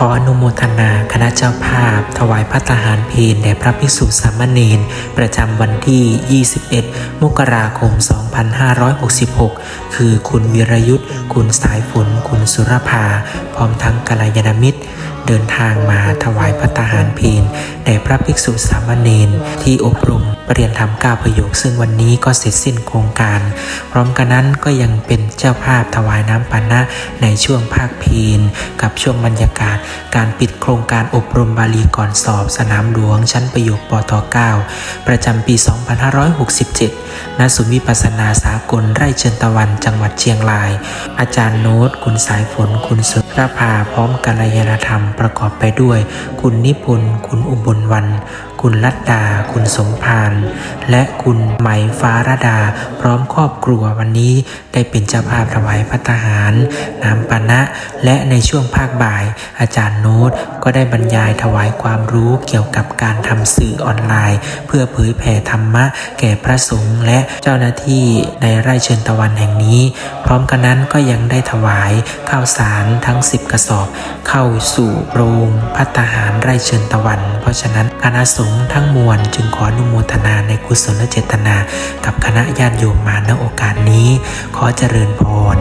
ขออนุโมทนาคณะเจ้าภาพ ถวายพัตตาหารเพลแด่พระภิกษุสามเณรประจำวันที่ 21 มกราคม 2566 คือคุณวีรยุทธ์ คุณสายฝน คุณสุรภา พร้อมทั้งกัลยาณมิตร เดินทางมาถวายพัตตาหารเพลแด่พระภิกษุสามเณรที่อบรมเรียนธรรมก้าประโยค ซึ่งวันนี้ก็เสร็จสิ้นโครงการ พร้อมกันนั้นก็ยังเป็นเจ้าภาพถวายน้ำปานะในช่วงภาคเพลกับช่วงบรรยากาศการปิดโครงการอบรมบาลีก่อนสอบสนามหลวงชั้นประโยคปท9ประจำปี 2567 ณ ศูนย์วิปัสสนาสากลไร่เชิญตะวันจังหวัดเชียงราย อาจารย์โน้ต คุณสายฝน คุณสุรภาพร้อมกัลยาณธรรมประกอบไปด้วย คุณนิพนธ์ คุณอุบลวัน คุณลัดดา คุณสมพานและคุณไหมฟ้าระดา พร้อมครอบครัววันนี้ได้เป็นเจ้าภาพถวายพัตหาร น้ำปานะ และในช่วงภาคบ่าย อาจารย์โน้ตก็ได้บรรยายถวายความรู้เกี่ยวกับการทำสื่อออนไลน์ เพื่อเผยแผ่ธรรมะ แก่พระสงฆ์และเจ้าหน้าที่ในไร่เชิญตะวันแห่งนี้ พร้อมกันนั้นก็ยังได้ถวายข้าวสารทั้ง 10 กระสอบ เข้าสู่โรงพัตหารไร่เชิญตะวัน เพราะฉะนั้นคณะสงงฆ์ทั้งมวลจึงขออนุโมทนาในกุศลเจตนา กับคณะญาติโยมมาณโอกาสนี้ ขอเจริญพร